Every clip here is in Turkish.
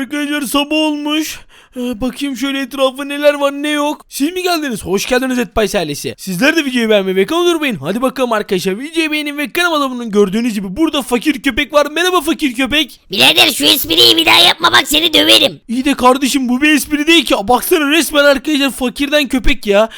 Arkadaşlar sabah olmuş. Ee, bakayım şöyle etrafa neler var ne yok. Siz mi geldiniz? Hoş geldiniz Etpay ailesi. Sizler de videoyu beğenmeyi ve kanalı durmayın. Hadi bakalım arkadaşlar videoyu beğenin ve kanalıma bunun gördüğünüz gibi burada fakir köpek var. Merhaba fakir köpek. Birader şu espriyi bir daha yapma bak seni döverim. İyi de kardeşim bu bir espri değil ki. Baksana resmen arkadaşlar fakirden köpek ya.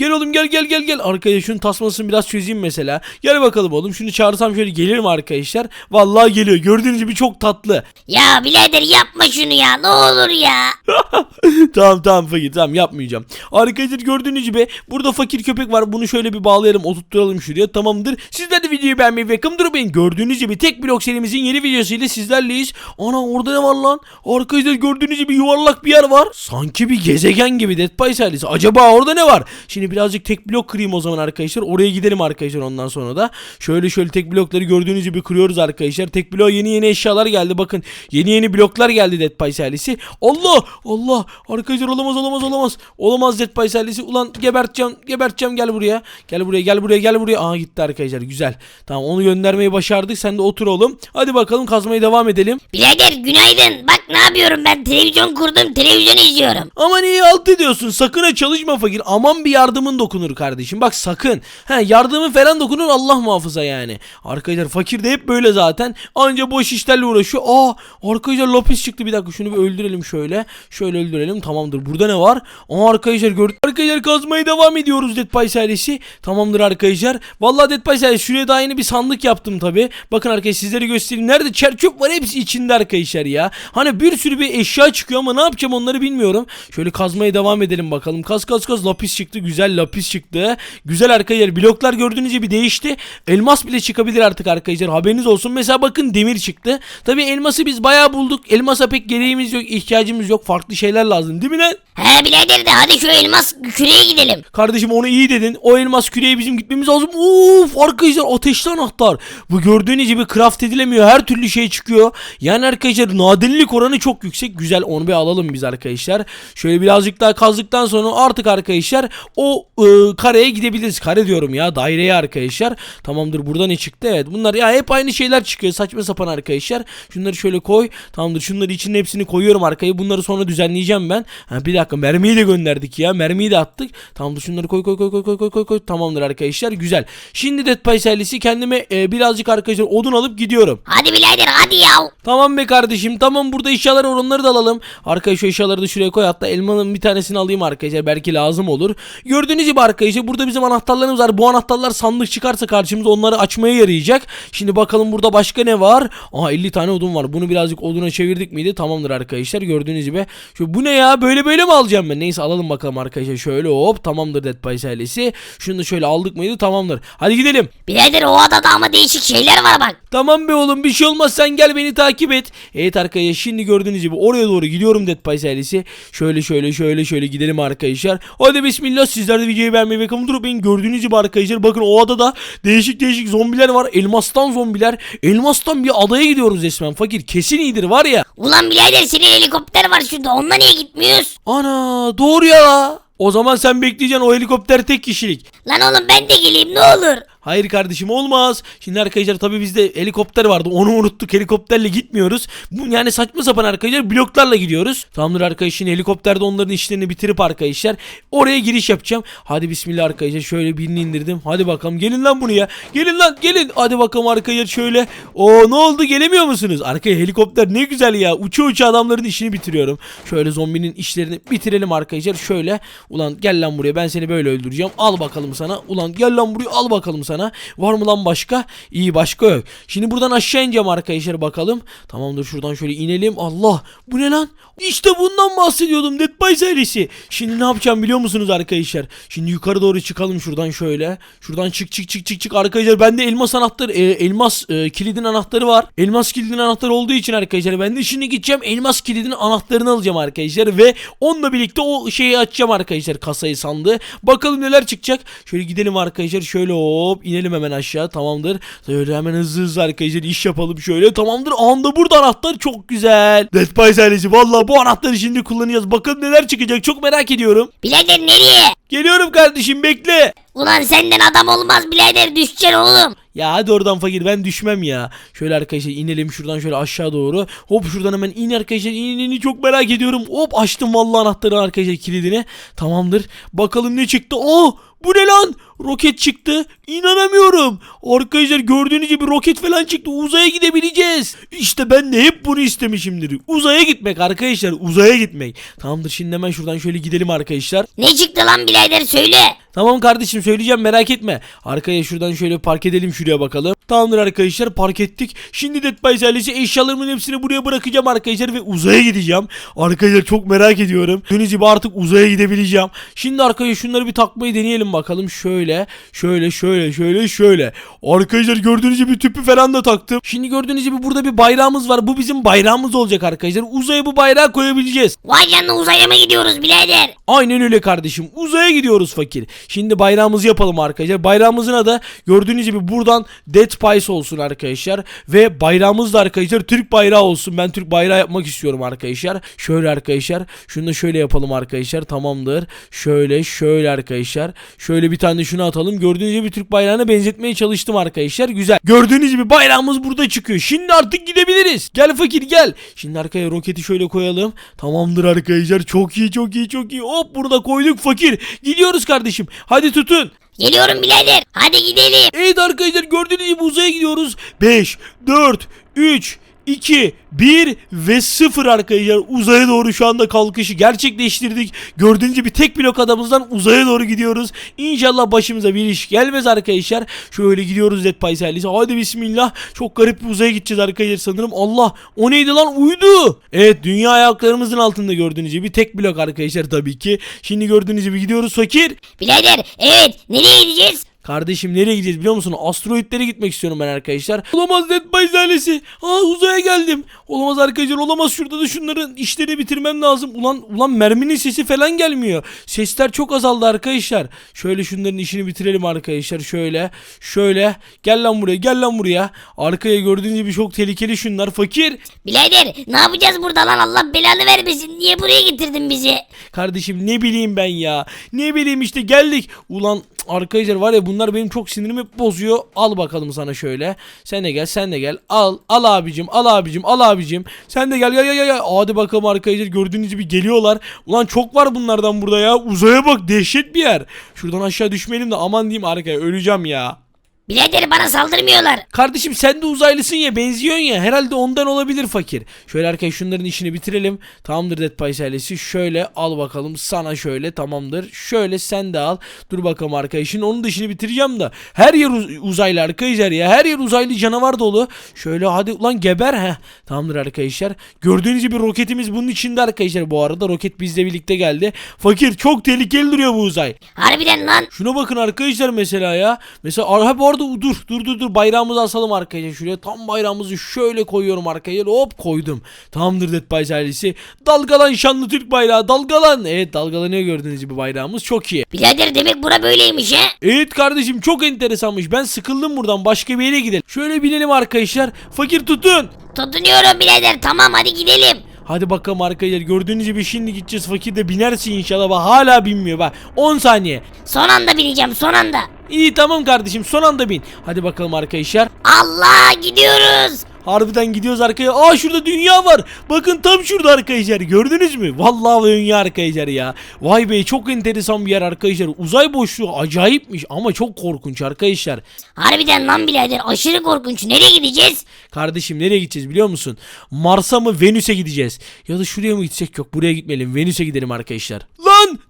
Gel oğlum gel gel gel gel. Arkadaşlar şunun tasmasını biraz çözeyim mesela. Gel bakalım oğlum. Şunu çağırsam şöyle gelir mi arkadaşlar? Vallahi geliyor. Gördüğünüz gibi çok tatlı. Ya birader yapma şunu ya ne olur ya. tamam tamam fakir tamam yapmayacağım. Arkadaşlar gördüğünüz gibi burada fakir köpek var. Bunu şöyle bir bağlayalım oturtturalım şuraya tamamdır. Sizler de videoyu beğenmeyi ve yakın durmayın. Gördüğünüz gibi tek blok serimizin yeni videosuyla sizlerleyiz. Ana orada ne var lan? Arkadaşlar gördüğünüz gibi yuvarlak bir yer var. Sanki bir gezegen gibi Dead by Silence. Acaba orada ne var? Şimdi birazcık tek blok kırayım o zaman arkadaşlar. Oraya gidelim arkadaşlar ondan sonra da. Şöyle şöyle tek blokları gördüğünüz gibi kırıyoruz arkadaşlar. Tek bloğa yeni yeni eşyalar geldi. Bakın yeni yeni bloklar geldi Dead by Silence'i. Allah Allah arkadaşlar olamaz olamaz olamaz. Olamaz by Silence'i. Ulan geberteceğim geberteceğim gel buraya. Gel buraya gel buraya gel buraya. Aa gitti arkadaşlar güzel. Tamam onu göndermeyi başardık. Sen de otur oğlum. Hadi bakalım kazmaya devam edelim. Birader günaydın. Bak ne yapıyorum ben televizyon kurdum televizyon izliyorum. Aman iyi alt ediyorsun. Sakın ha çalışma fakir. Aman bir yardımın dokunur kardeşim. Bak sakın. He yardımın falan dokunur Allah muhafaza yani. Arkadaşlar fakir de hep böyle zaten. Anca boş işlerle uğraşıyor. Aa arkadaşlar lapis çıktı bir dakika. Şunu bir öldürelim şöyle. Şöyle öldürelim. Tamamdır. Burada ne var? Aa arkadaşlar gördük. Arkadaşlar kazmaya devam ediyoruz Dead by Silence'i. Tamamdır arkadaşlar. Vallahi Dead by Silence şuraya daha yeni bir sandık yaptım tabi. Bakın arkadaşlar sizlere göstereyim. Nerede çer çöp var hepsi içinde arkadaşlar ya. Hani bir sürü bir eşya çıkıyor ama ne yapacağım onları bilmiyorum. Şöyle kazmaya devam edelim bakalım. Kaz kaz kaz lapis çıktı. Güzel lapis çıktı. Güzel arkadaşlar. Bloklar gördüğünüz gibi değişti. Elmas bile çıkabilir artık arkadaşlar. Haberiniz olsun. Mesela bakın demir çıktı. Tabi elması biz bayağı bulduk. Elmasa pek gereğimiz yok. ihtiyacımız yok. Farklı şeyler lazım değil mi lan? He birader de hadi şu elmas küreye gidelim. Kardeşim onu iyi dedin. O elmas küreye bizim gitmemiz lazım. Uf arkadaşlar ateşli anahtar. Bu gördüğünüz gibi craft edilemiyor. Her türlü şey çıkıyor. Yani arkadaşlar nadirlik oranı çok yüksek. Güzel onu bir alalım biz arkadaşlar. Şöyle birazcık daha kazdıktan sonra artık arkadaşlar o ıı, kareye gidebiliriz. Kare diyorum ya daireye arkadaşlar. Tamamdır burada ne çıktı? Evet bunlar ya hep aynı şeyler çıkıyor. Saçma sapan arkadaşlar. Şunları şöyle koy. Tamamdır şunları içinde hepsini koyuyorum arkaya. Bunları sonra düzenleyeceğim ben. Ha, bir dakika mermiyi de gönderdik ya. Mermiyi de attık. Tamamdır şunları koy koy koy koy koy koy koy koy. Tamamdır arkadaşlar güzel. Şimdi Dead Silence'i kendime e, birazcık arkadaşlar odun alıp gidiyorum. Hadi birader hadi ya. Tamam be kardeşim tamam burada eşyalar var onları da alalım. Arkaya şu eşyaları da şuraya koy hatta elmanın bir tanesini alayım arkadaşlar belki lazım olur. Gördüğünüz gibi arkadaşlar burada bizim anahtarlarımız var. Bu anahtarlar sandık çıkarsa karşımıza onları açmaya yarayacak. Şimdi bakalım burada başka ne var? Aa 50 tane odun var. Bunu birazcık oduna çevirdik miydi? Tamamdır arkadaşlar gördüğünüz gibi. Şu bu ne ya böyle böyle mi alacağım ben? Neyse alalım bakalım arkadaşlar şöyle hop tamamdır Dead by Silence'i. Şunu da şöyle aldık mıydı? Tamamdır. Hadi gidelim. Birader o adada ama değişik şeyler var bak. Tamam be oğlum bir şey olmaz sen gel beni takip et. Evet arkadaşlar şimdi gördüğünüz gibi oraya doğru gidiyorum Dead by Silence'i. Şöyle şöyle şöyle şöyle gidelim arkadaşlar. Hadi bismillah sizler de videoyu beğenmeyi ve kamu durup benim gördüğünüz gibi arkadaşlar bakın o adada değişik değişik zombiler var. Elmastan zombiler. Elmastan bir adaya gidiyoruz resmen fakir. Kesin iyidir var ya. Ulan birader senin helikopter var şurada onunla niye gitmiyoruz? Ana doğru ya. O zaman sen bekleyeceksin o helikopter tek kişilik. Lan oğlum ben de geleyim ne olur. Hayır kardeşim olmaz. Şimdi arkadaşlar tabii bizde helikopter vardı. Onu unuttuk. Helikopterle gitmiyoruz. Bu yani saçma sapan arkadaşlar bloklarla gidiyoruz. Tamamdır arkadaşlar şimdi helikopterde onların işlerini bitirip arkadaşlar oraya giriş yapacağım. Hadi bismillah arkadaşlar şöyle birini indirdim. Hadi bakalım gelin lan bunu ya. Gelin lan gelin. Hadi bakalım arkadaşlar şöyle. O ne oldu gelemiyor musunuz? Arkaya helikopter ne güzel ya. Uça uça adamların işini bitiriyorum. Şöyle zombinin işlerini bitirelim arkadaşlar. Şöyle. Ulan gel lan buraya ben seni böyle öldüreceğim. Al bakalım sana. Ulan gel lan buraya al bakalım sana. Var mı lan başka? İyi başka yok. Şimdi buradan aşağı ineceğim arkadaşlar bakalım. Tamamdır şuradan şöyle inelim. Allah bu ne lan? İşte bundan bahsediyordum Dead by serisi. Şimdi ne yapacağım biliyor musunuz arkadaşlar? Şimdi yukarı doğru çıkalım şuradan şöyle. Şuradan çık çık çık çık çık arkadaşlar. Bende elmas anahtarı, e, elmas e, kilidin anahtarı var. Elmas kilidin anahtarı olduğu için arkadaşlar ben de şimdi gideceğim elmas kilidin anahtarını alacağım arkadaşlar ve onunla birlikte o şeyi açacağım arkadaşlar kasayı sandığı. Bakalım neler çıkacak. Şöyle gidelim arkadaşlar şöyle hop Hop inelim hemen aşağı tamamdır. Şöyle hemen hızlı hızlı arkadaşlar iş yapalım şöyle tamamdır. Anda burada anahtar çok güzel. Dead by valla bu anahtarı şimdi kullanacağız. Bakın neler çıkacak çok merak ediyorum. Birader nereye? Geliyorum kardeşim bekle. Ulan senden adam olmaz birader düşeceksin oğlum. Ya hadi oradan fakir ben düşmem ya. Şöyle arkadaşlar inelim şuradan şöyle aşağı doğru. Hop şuradan hemen in arkadaşlar in in, in çok merak ediyorum. Hop açtım vallahi anahtarı arkadaşlar kilidini. Tamamdır. Bakalım ne çıktı. Aa bu ne lan? Roket çıktı. İnanamıyorum. Arkadaşlar gördüğünüz gibi roket falan çıktı. Uzaya gidebileceğiz. İşte ben de hep bunu istemişimdir. Uzaya gitmek arkadaşlar. Uzaya gitmek. Tamamdır şimdi hemen şuradan şöyle gidelim arkadaşlar. Ne çıktı lan birader söyle. Tamam kardeşim söyleyeceğim merak etme. Arkaya şuradan şöyle park edelim şuraya bakalım. Tamamdır arkadaşlar park ettik. Şimdi Dead by ailesi eşyalarımın hepsini buraya bırakacağım arkadaşlar ve uzaya gideceğim. Arkadaşlar çok merak ediyorum. Gibi artık uzaya gidebileceğim. Şimdi arkadaşlar şunları bir takmayı deneyelim bakalım. Şöyle şöyle şöyle şöyle şöyle. Arkadaşlar gördüğünüz gibi tüpü falan da taktım. Şimdi gördüğünüz gibi burada bir bayrağımız var. Bu bizim bayrağımız olacak arkadaşlar. Uzaya bu bayrağı koyabileceğiz. Vay canına uzaya mı gidiyoruz birader? Aynen öyle kardeşim. Uzaya gidiyoruz fakir. Şimdi bayrağımızı yapalım arkadaşlar. Bayrağımızın adı gördüğünüz gibi buradan Dead Pies olsun arkadaşlar. Ve bayrağımız da arkadaşlar Türk bayrağı olsun. Ben Türk bayrağı yapmak istiyorum arkadaşlar. Şöyle arkadaşlar. Şunu da şöyle yapalım arkadaşlar. Tamamdır. Şöyle şöyle arkadaşlar. Şöyle bir tane şunu atalım. Gördüğünüz gibi Türk bayrağına benzetmeye çalıştım arkadaşlar. Güzel. Gördüğünüz gibi bayrağımız burada çıkıyor. Şimdi artık gidebiliriz. Gel fakir gel. Şimdi arkaya roketi şöyle koyalım. Tamamdır arkadaşlar. Çok iyi çok iyi çok iyi. Hop burada koyduk fakir. Gidiyoruz kardeşim. Hadi tutun. Geliyorum birader. Hadi gidelim. Evet arkadaşlar gördüğünüz gibi uzaya gidiyoruz. 5, 4, 3, 2, 1 ve 0 arkadaşlar. Uzaya doğru şu anda kalkışı gerçekleştirdik. Gördüğünüz gibi tek blok adamızdan uzaya doğru gidiyoruz. İnşallah başımıza bir iş gelmez arkadaşlar. Şöyle gidiyoruz Dead Pies ailesi. Hadi bismillah. Çok garip bir uzaya gideceğiz arkadaşlar sanırım. Allah o neydi lan uydu. Evet dünya ayaklarımızın altında gördüğünüz gibi tek blok arkadaşlar tabii ki. Şimdi gördüğünüz gibi gidiyoruz fakir. Birader evet nereye gideceğiz? Kardeşim nereye gideceğiz biliyor musun? Asteroitlere gitmek istiyorum ben arkadaşlar. Olamaz Dead by ailesi. Aa uzaya geldim. Olamaz arkadaşlar olamaz. Şurada da şunların işleri bitirmem lazım. Ulan ulan merminin sesi falan gelmiyor. Sesler çok azaldı arkadaşlar. Şöyle şunların işini bitirelim arkadaşlar. Şöyle. Şöyle. Gel lan buraya. Gel lan buraya. Arkaya gördüğünüz gibi çok tehlikeli şunlar. Fakir. Birader ne yapacağız burada lan Allah belanı vermesin. Niye buraya getirdin bizi? Kardeşim ne bileyim ben ya. Ne bileyim işte geldik. Ulan arkadaşlar var ya bunlar benim çok sinirimi bozuyor. Al bakalım sana şöyle. Sen de gel sen de gel. Al al abicim al abicim al abicim. Sen de gel gel gel gel. gel. Hadi bakalım arkadaşlar gördüğünüz gibi geliyorlar. Ulan çok var bunlardan burada ya. Uzaya bak dehşet bir yer. Şuradan aşağı düşmeyelim de aman diyeyim arkaya öleceğim ya. Birader bana saldırmıyorlar. Kardeşim sen de uzaylısın ya benziyorsun ya herhalde ondan olabilir fakir. Şöyle arkadaşlar şunların işini bitirelim. Tamamdır Dead Pies ailesi. Şöyle al bakalım sana şöyle tamamdır. Şöyle sen de al. Dur bakalım arkadaşın onun da işini bitireceğim de. Her yer uz- uzaylı arkadaşlar ya. Her yer uzaylı canavar dolu. Şöyle hadi ulan geber he. Tamamdır arkadaşlar. Gördüğünüz gibi roketimiz bunun içinde arkadaşlar bu arada. Roket bizle birlikte geldi. Fakir çok tehlikeli duruyor bu uzay. Harbiden lan. Şuna bakın arkadaşlar mesela ya. Mesela ha bu arada dur dur dur dur bayrağımızı asalım arkadaşlar şuraya. Tam bayrağımızı şöyle koyuyorum arkaya. Hop koydum. Tamamdır Dead Pies ailesi. Dalgalan şanlı Türk bayrağı dalgalan. Evet dalgalanıyor gördüğünüz gibi bayrağımız çok iyi. Birader demek bura böyleymiş he. Evet kardeşim çok enteresanmış. Ben sıkıldım buradan başka bir yere gidelim. Şöyle binelim arkadaşlar. Fakir tutun. Tutunuyorum birader tamam hadi gidelim. Hadi bakalım arkadaşlar gördüğünüz gibi şimdi gideceğiz fakir de binersin inşallah. Bak hala binmiyor bak. 10 saniye. Son anda bineceğim son anda. İyi tamam kardeşim son anda bin. Hadi bakalım arkadaşlar. Allah gidiyoruz. Harbiden gidiyoruz arkaya. Aa şurada dünya var. Bakın tam şurada arkadaşlar. Gördünüz mü? Vallahi dünya arkadaşlar ya. Vay be çok enteresan bir yer arkadaşlar. Uzay boşluğu acayipmiş ama çok korkunç arkadaşlar. Harbiden lan birader aşırı korkunç. Nereye gideceğiz? Kardeşim nereye gideceğiz biliyor musun? Mars'a mı Venüs'e gideceğiz? Ya da şuraya mı gitsek yok buraya gitmeyelim. Venüs'e gidelim arkadaşlar.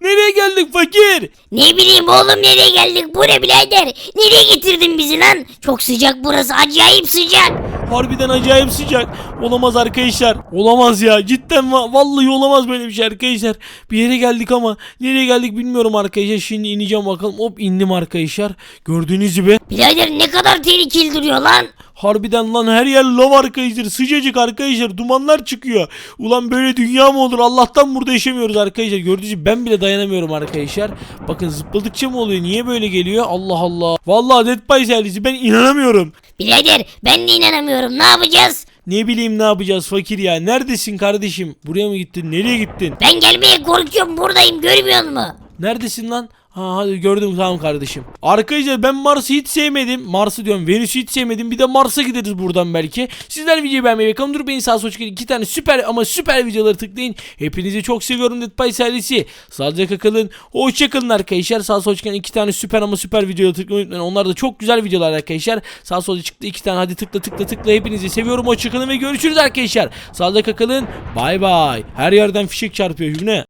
Nereye geldik fakir? Ne bileyim oğlum nereye geldik? Bu ne birader? Nereye getirdin bizi lan? Çok sıcak burası acayip sıcak. Harbiden acayip sıcak. Olamaz arkadaşlar. Olamaz ya. Cidden va- vallahi olamaz böyle bir şey arkadaşlar. Bir yere geldik ama nereye geldik bilmiyorum arkadaşlar. Şimdi ineceğim bakalım. Hop indim arkadaşlar. Gördüğünüz gibi. Birader ne kadar tehlikeli duruyor lan. Harbiden lan her yer lav arkadaşlar. Sıcacık arkadaşlar. Dumanlar çıkıyor. Ulan böyle dünya mı olur? Allah'tan burada yaşamıyoruz arkadaşlar. Gördüğünüz gibi ben bile dayanamıyorum arkadaşlar. Bakın zıpladıkça mı oluyor? Niye böyle geliyor? Allah Allah. Vallahi Dead by Silence'i ben inanamıyorum. Birader ben de inanamıyorum ne yapacağız? Ne bileyim ne yapacağız fakir ya. Neredesin kardeşim? Buraya mı gittin? Nereye gittin? Ben gelmeye korkuyorum buradayım görmüyor musun? Neredesin lan? Ha hadi gördüm tamam kardeşim. Arkadaşlar ben Mars'ı hiç sevmedim. Mars'ı diyorum Venüs'ü hiç sevmedim. Bir de Mars'a gideriz buradan belki. Sizler videoyu beğenmeyi ve kanalıma beni sağ sol çıkın. iki tane süper ama süper videoları tıklayın. Hepinizi çok seviyorum by Silence'i. Sağlıcakla kalın. Hoşçakalın arkadaşlar. Sağ sol çıkan iki tane süper ama süper videoları tıklamayı unutmayın. Onlar da çok güzel videolar arkadaşlar. Sağ sol çıktı iki tane hadi tıkla tıkla tıkla. Hepinizi seviyorum. Hoşçakalın ve görüşürüz arkadaşlar. Sağlıcakla kalın. Bay bay. Her yerden fişek çarpıyor Hübne.